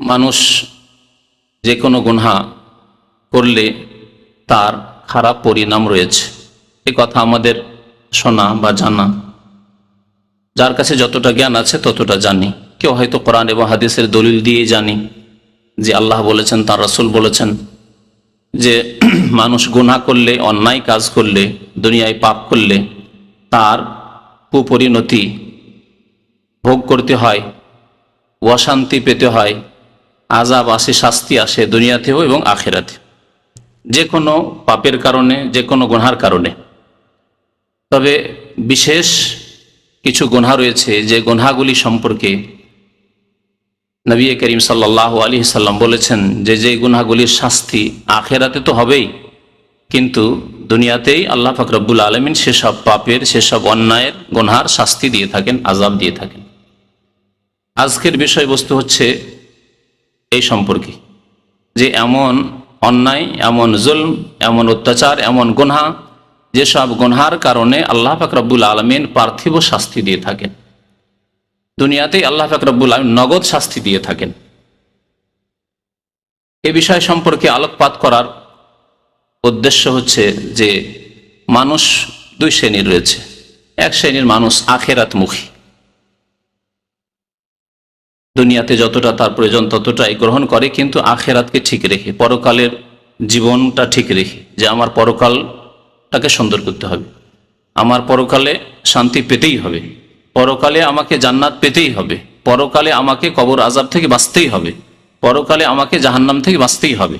মানুষ যে কোনো গুনহা করলে তার খারাপ পরিণাম রয়েছে। এ কথা আমাদের শোনা বা জানা। যার কাছে যতটা জ্ঞান আছে ততটা জানি। কেউ হয়তো কোরআন এবং হাদিসের দলিল দিয়ে জানি যে আল্লাহ বলেছেন, তার রসুল বলেছেন যে মানুষ গুনাহ করলে, অন্যায় কাজ করলে, দুনিয়ায় পাপ করলে তার কুপরিণতি ভোগ করতে হয়, অশান্তি পেতে হয় আজাব আসে, শাস্তি আসে দুনিয়াতেও এবং আখেরাতে। যে কোনো পাপের কারণে যে কোনো গুনহার কারণে। তবে বিশেষ কিছু গুনহা রয়েছে যে গুনহাগুলি সম্পর্কে নবী করিম সাল্লাহ আলী সাল্লাম বলেছেন যে যে গুনহাগুলির শাস্তি আখেরাতে তো হবেই, কিন্তু দুনিয়াতেই আল্লাহ ফাকরবুল আলমিন সেসব পাপের, সেসব অন্যায়ের গুনহার শাস্তি দিয়ে থাকেন আজাব দিয়ে থাকেন। আজকের বিষয়বস্তু হচ্ছে এই সম্পর্কে। যে এমন অন্যায়, এমন জুলম, এমন অত্যাচার, এমন গুনহা, যেসব গুনহার কারণে আল্লাহ ফাকরবুল আলমিন পার্থিব শাস্তি দিয়ে থাকেন। দুনিয়াতেই আল্লাহ ফাকরবুল আলমিন নগদ শাস্তি দিয়ে থাকেন। এ বিষয় সম্পর্কে আলোকপাত করার উদ্দেশ্য হচ্ছে যে মানুষ দুই শ্রেণির রয়েছে। এক শ্রেণির মানুষ আখেরাতমুখী। দুনিয়াতে যতটা তার প্রয়োজন ততটাই গ্রহণ করে, কিন্তু আখেরাতকে ঠিক রেখে, পরকালের জীবনটা ঠিক রেখে যে আমার পরকালটাকে সুন্দর করতে হবে। আমার পরকালে শান্তি পেতেই হবে। পরকালে আমাকে জান্নাত পেতেই হবে। পরকালে আমাকে কবর আজাব থেকে বাঁচতেই হবে। পরকালে আমাকে জাহান্নাম থেকে বাঁচতেই হবে।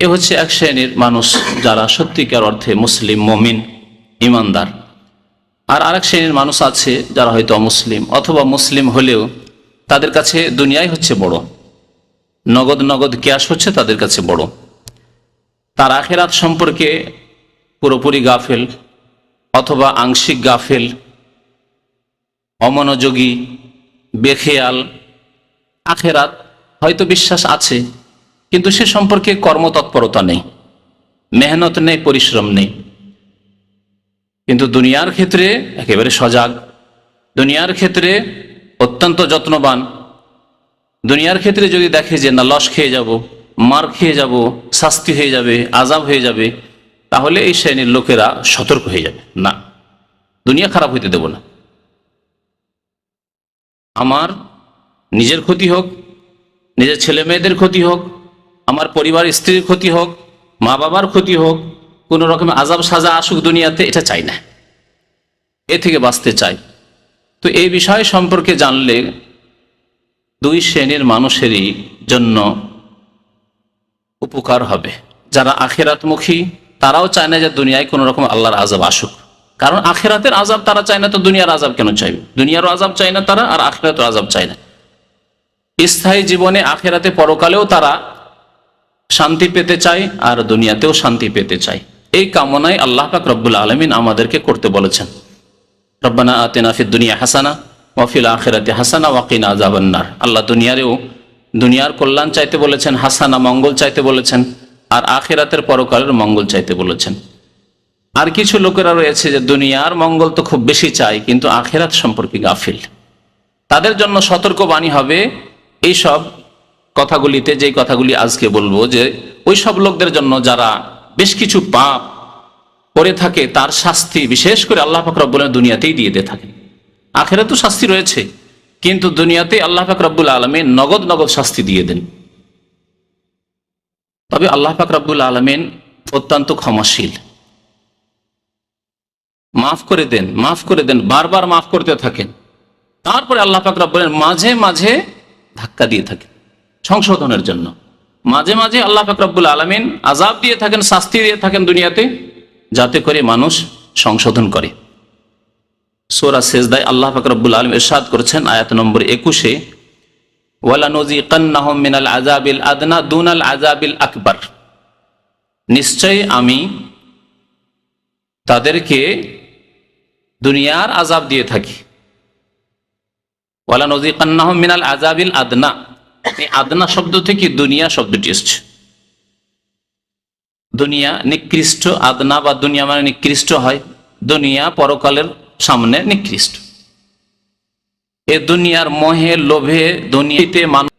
এ হচ্ছে এক শ্রেণির মানুষ যারা সত্যিকার অর্থে মুসলিম, মমিন, ইমানদার। আর আরেক শ্রেণির মানুষ আছে যারা হয়তো অমুসলিম অথবা মুসলিম হলেও তাদের কাছে দুনিয়াই হচ্ছে বড়। নগদ নগদ ক্যাশ হচ্ছে তাদের কাছে বড়। তার আখেরাত সম্পর্কে পুরোপুরি গাফেল অথবা আংশিক গাফেল, অমনোযোগী, বেখেয়াল। আখেরাত হয়তো বিশ্বাস আছে, কিন্তু সে সম্পর্কে কর্মতৎপরতা নেই, মেহনত নেই, পরিশ্রম নেই। কিন্তু দুনিয়ার ক্ষেত্রে একেবারে সজাগ। দুনিয়ার ক্ষেত্রে অত্যন্ত যত্নবান। দুনিয়ার ক্ষেত্রে যদি দেখে যে, না, লস খেয়ে যাব, মার খেয়ে যাব, শাস্তি হয়ে যাবে আজাব হয়ে যাবে, তাহলে এই শ্রেণির লোকেরা সতর্ক হয়ে যাবে। না, দুনিয়া খারাপ হইতে দেব না। আমার নিজের ক্ষতি হোক, নিজের ছেলে মেয়েদের ক্ষতি হোক, আমার পরিবার স্ত্রীর ক্ষতি হোক, মা বাবার ক্ষতি হোক, কোনো রকম আজাব সাজা আসুক দুনিয়াতে, এটা চাই না। এ থেকে বাঁচতে চাই। তো এই বিষয় সম্পর্কে জানলে দুই শ্রেণির মানুষেরই জন্য উপকার হবে। যারা আখেরাতমুখী, তারাও চায় না যে দুনিয়ায় কোনো রকম আল্লাহর আজাব আসুক। কারণ আখেরাতের আজাব তারা চায় না, তো দুনিয়ার আজাব কেন চাইবে? দুনিয়ারও আজাব চায় না তারা, আর আখেরাতের আজাব চায় না। স্থায়ী জীবনে আখেরাতে পরকালেও তারা শান্তি পেতে চায়, আর দুনিয়াতেও শান্তি পেতে চায়। এই কামনায় আল্লাহ পাক রব্বুল আলমিন আমাদেরকে করতে বলেছেন। রব্বানা আতেনা ফিদ দুনিয়া হাসানা ওয়াফিল আখেরাতে হাসানা ওয়াকিনা আজাবান্নার আল্লাহ দুনিয়ারেও দুনিয়ার কল্যাণ চাইতে বলেছেন, হাসানা মঙ্গল চাইতে বলেছেন, আর আখেরাতের পরকালের মঙ্গল চাইতে বলেছেন। আর কিছু লোকেরা রয়েছে যে দুনিয়ার মঙ্গল তো খুব বেশি চাই কিন্তু আখেরাত সম্পর্কে গাফিল। তাদের জন্য সতর্ক বাণী হবে এই সব কথাগুলিতে যেই কথাগুলি আজকে বলব যে ওই সব লোকদের জন্য যারা বেশ কিছু পাপ করে থাকে তার শাস্তি, বিশেষ করে আল্লাহ আলম দুনিয়াতেই দিয়ে দিয়ে থাকেন। আখেরা তো শাস্তি রয়েছে, কিন্তু দুনিয়াতে আল্লাহ পাক রব্বুল আলমেন নগদ নগদ শাস্তি দিয়ে দেন। তবে আল্লাহ পাক রব্বুল আলমেন অত্যন্ত ক্ষমাশীল। মাফ করে দেন, মাফ করে দেন, বারবার মাফ করতে থাকেন। তারপরে আল্লাহ পাক রব্বুল মাঝে মাঝে ধাক্কা দিয়ে থাকেন, সংশোধনের জন্য। মাঝে মাঝে আল্লাহ ফাকরাবুল আলমিন আজাব দিয়ে থাকেন, শাস্তি দিয়ে থাকেন দুনিয়াতে। যাতে করে মানুষ সংশোধন করে। সোরা শেষদায় আল্লাহ ফাকরাবুল আলম এরশাদ করেছেন, আয়াত নম্বর একুশে মিনাল আজাবিল আদনা দুনাল আজাবিল আকবর। নিশ্চয় আমি তাদেরকে দুনিয়ার আজাব দিয়ে থাকি। ওয়ালা নজি কান্নাহম মিনাল আজাবিল আদনা। এই আদনা শব্দ থেকে দুনিয়া শব্দটি এসছে। দুনিয়া নিকৃষ্ট, আদনা বা দুনিয়া মানে নিকৃষ্ট হয়, দুনিয়া পরকালের সামনে নিকৃষ্ট। এ দুনিয়ার মহে, লোভে দুনিয়াতে মানুষ